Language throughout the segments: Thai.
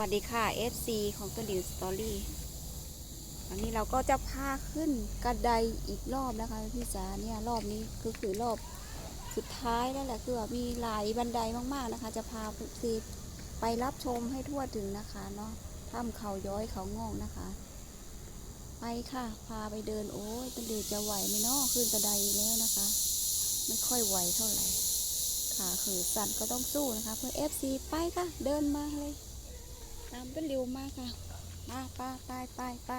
วัสดีค่ะ FC ของตัวดิวสตอรี่วันนี้เราก็จะพาขึ้นกระไดอีกรอบนะคะพี่จ๋าเนี่ยรอบนี้ก็คือรอบสุดท้ายแล้วแหละคือมีหลายบันไดมากๆนะคะ จะพาซีไปรับชมให้ทั่วถึงนะคะเนาะถ้ำเขาย้อยเขางอกนะคะ ไปค่ะ พาไปเดินโอ้ยตัวดิวจะไหวไหมเนาะขึ้นกระไดแล้วนะคะ ไม่ค่อยไหวเท่าไหร่ขาคือสั่นก็ต้องสู้นะคะ เพื่อ FC ไปค่ะ เดินมาเลย ตามเป็นเร็วมากค่ะ มาไป้าไปไปไป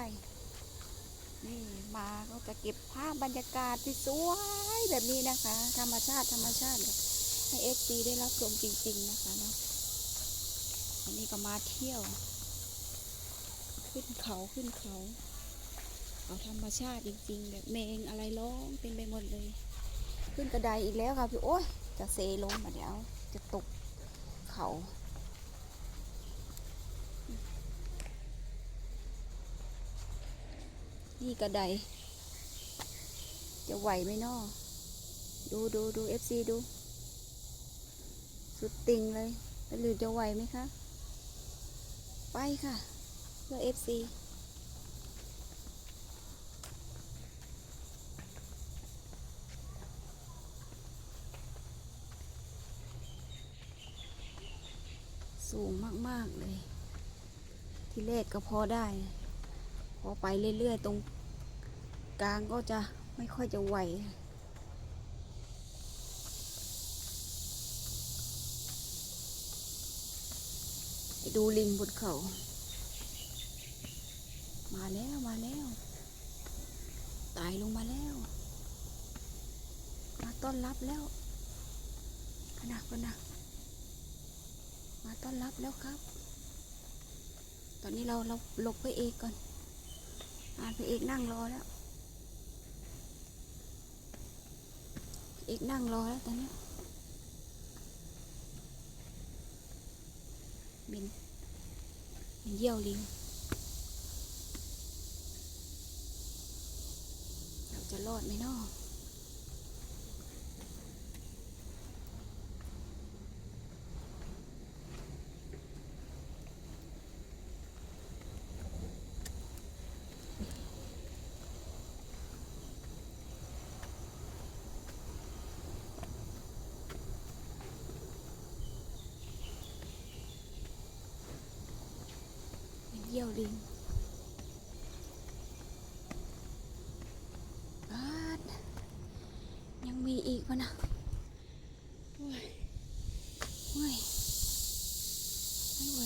นี่มาก็จะเก็บภาพบรรยากาศที่สวยแบบนี้นะคะ ธรรมชาติธรรมชาติแบบให้ FC ได้รับชมจริง ๆ นะคะเนาะวันนี้ก็มาเที่ยว ขึ้นเขาขึ้นเขา เอาธรรมชาติจริง ๆ แบบเมงอะไรร้องเต็มไปหมดเลย ขึ้นกระไดอีกแล้วค่ะพี่โอ้ยจะเซลงมาเดี๋ยวจะตกเขา นี่กระได จะไหวไหมนอดูดูดูเอฟซีดู สุดติงเลยหรือจะไหวไหมคะ ไปค่ะ เพื่อเอฟซีสูงมาก ๆ เลย ที่แรกก็พอได้ พอไปเรื่อยๆ ตรงกลางก็จะไม่ค่อยจะไหวไปดูลิงบนเขา มาแล้วมาแล้วตายลงมาแล้ว มาต้อนรับแล้วพนักพนักมาต้อนรับแล้วครับ ตอนนี้เราเราหลบพระเอกก่อน พี่เอกนั่งรอแล้วเอกนั่งรอแล้วตอนนี้บินบินเยี่ยวลิงเราจะรอดไหมนาะ บินเยี่ยวลิงบาดยังมีอีกวะนะโอ้ยโอ้ยไม่ไหว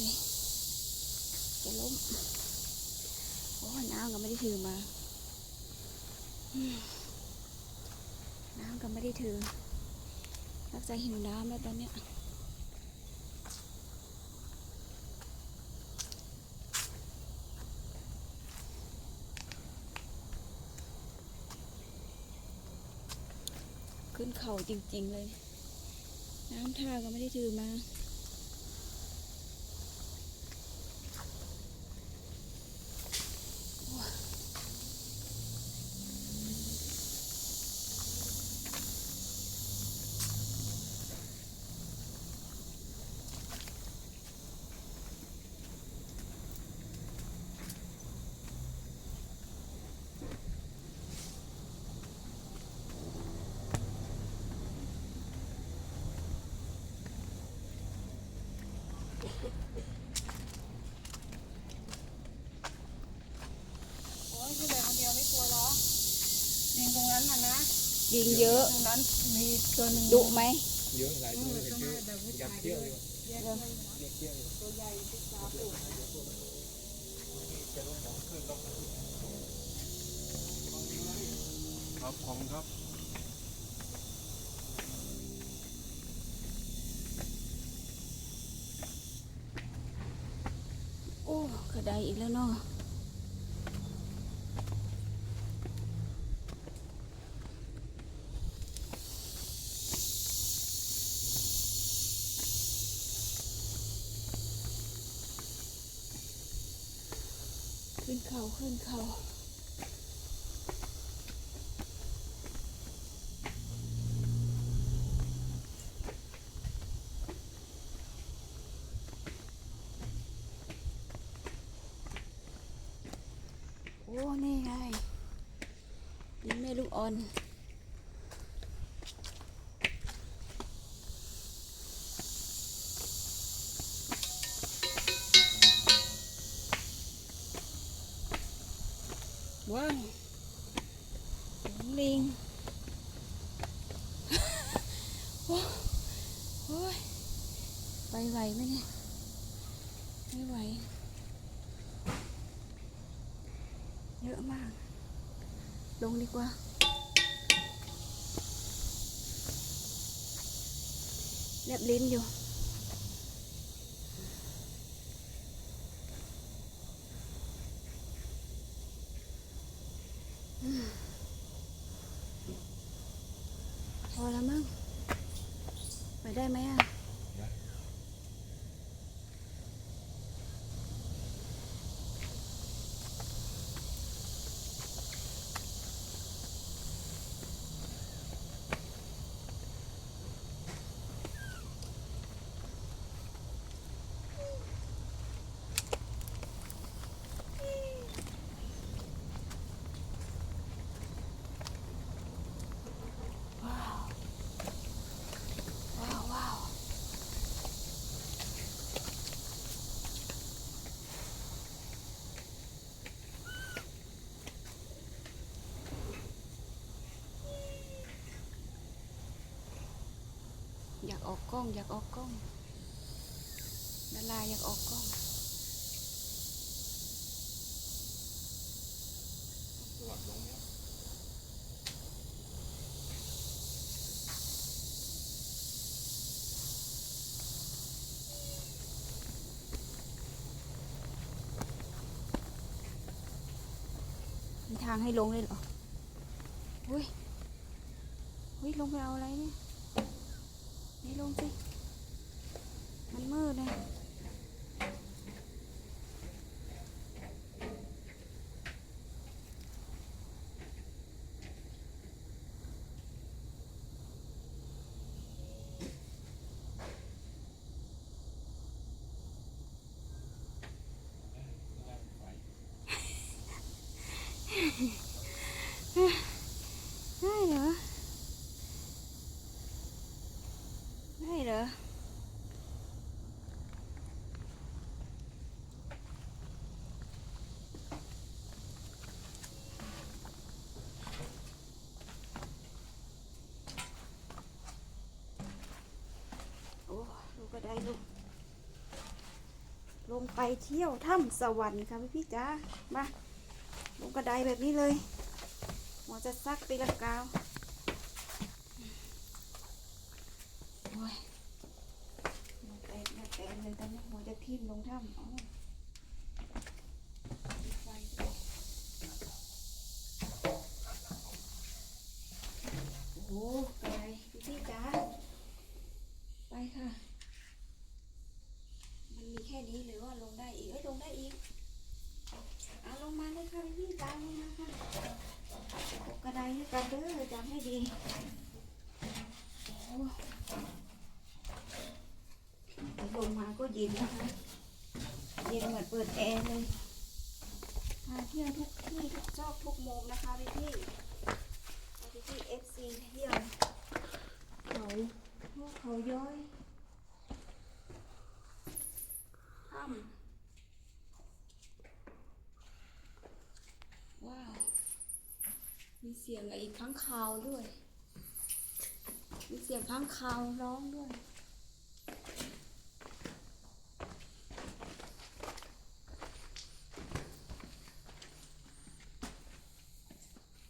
จะล้ม โอ้น้ำก็ไม่ได้ถือมา น้ำก็ไม่ได้ถือรักใจหิวน้ำแล้วตอนเนี้ย ขึ้นเขาจริง ๆ เลย น้ำท่าก็ไม่ได้ถือมา โอ้ยขึ้นไปคนเดียวไม่กลัวหรอลิงตรงนั้นน่ะนะยิงเยอะ ตรงนั้นมีตัวหนึ่งดุไหม เยอะหลายตัวเห็นเยอะแบบผู้ยัชาดยเที่ยวอยู่แยกเริ่มยัดเที่ยวอยู่ตัวใหญ่ที่สาวปู่ครับ ขอบคุณครับ โอ้กระ ไดอีกแล้วเนาะขึ้นเขาขึ้นเขา โอ้ นี่ไง นี่แม่ลูกอ่อนว้าวหลงลิง โอ้โอ้ยไปไหวไหมเนี่ย ไม่ไหว เยอะมาก ลงดีกว่า แลบลิ้นอยู่ พอแล้วมั้ง ไปได้ไหมอะ ว้าว ว้าว ว้าว อยากออกกล้อง อยากออกกล้องดาราอยากออกกล้องสวัสดีลงเนี้ยมีทางให้ลงเลยเหรอ อุ้ย อุ้ย ลงไปเอาอะไรเนี่ย นี่ลงสิ มันมืดเลยได้เหรอ ได้เหรอ โอ้ ลูกก็ได้ลูกลงไปเที่ยวถ้ำสวรรค์ค่ะพี่พี่จ้ามาลงกระไดแบบนี้เลยหมอจะซักตีลังกาวโอ้ยมันแตกมันแตกเลยตอนนี้หมอจะทิ่มลงถ้ำอ๋อโอ้ไปพี่พี่จ้าไปค่ะ นมีแค่นี้หรือว่าลงได้อีกเอ้ยลงได้อีกเอาลงมาเลยค่ะพี่พี่จ้าลงมาค่ะกระไดให้กันเด้อจำให้ดีลงมาก็เย็นนะคะเย็นเหมือนเปิดแอร์เลยมาเที่ยวทุกที่ทุกซอกทุกมุมนะคะพี่พี่พี่พี่เอฟซีเที่ยวเขาเขาย้อยถ้ำ ว้าว มีเสียงไอ้ ข้างคาวด้วย มีเสียงข้างคาวร้องด้วย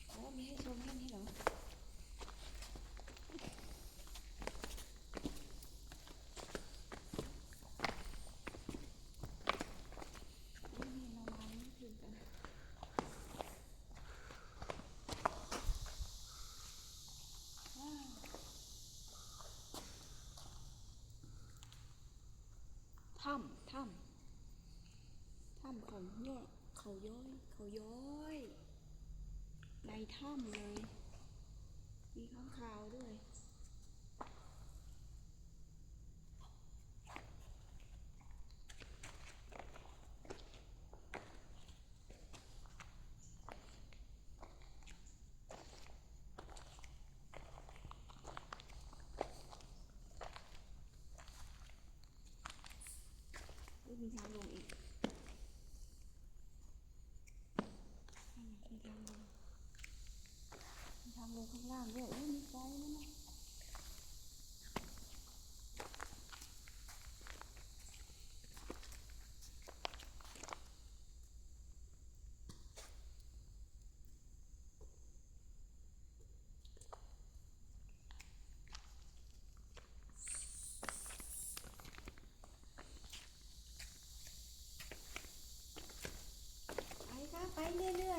โอ้ มีให้ชมแค่นี้เหรอ นี่เรามาไม่ถึงกัน ถ้ำถ้ำถ้ำของยอยเขาย้อยเขาย้อยในถ้ำเลย มีข้างคาวด้วย มีทางลงอีกนั่นไงมีทางลงมีทางลงข้างล่างด้วยโอ้ยมีไฟนั่นนะ ไ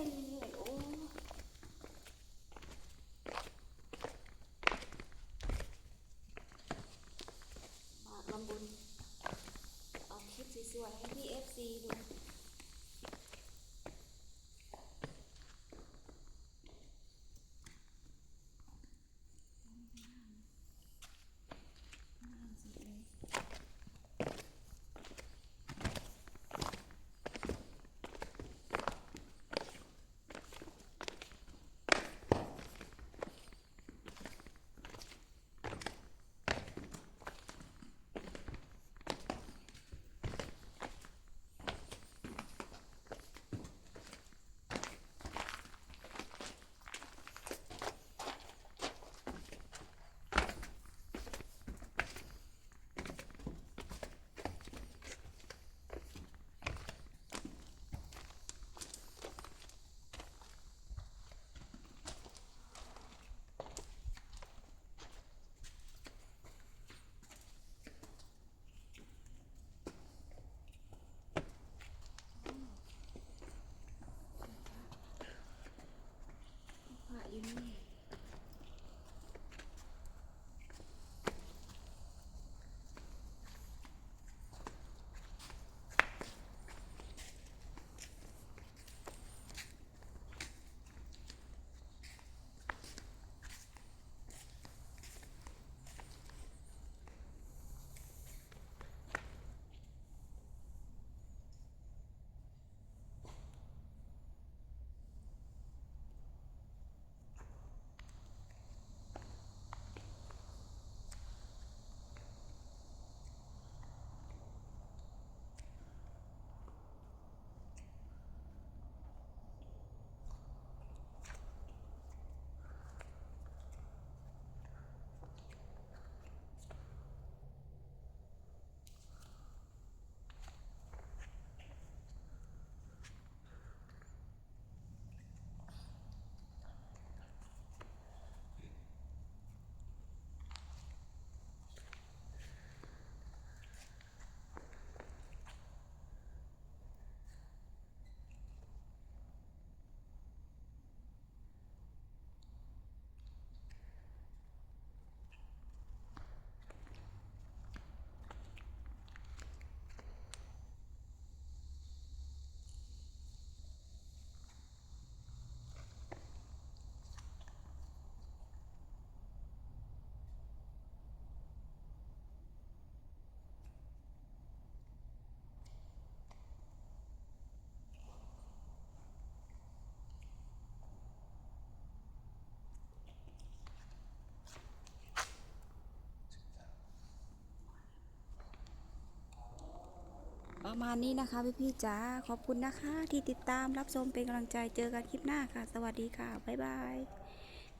ประมาณนี้นะคะพี่พี่จ๋าขอบคุณนะคะ ที่ติดตามรับชมเป็นกำลังใจเจอกันคลิปหน้าค่ะ สวัสดีค่ะ บ๊ายบาย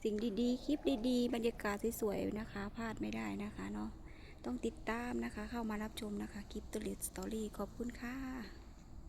สิ่งดีๆ คลิปดีๆ บรรยากาศสวยๆนะคะพลาดไม่ได้นะคะเนาะต้องติดตามนะคะ เข้ามารับชมนะคะคลิปตุลิตสตอรี่ขอบคุณค่ะ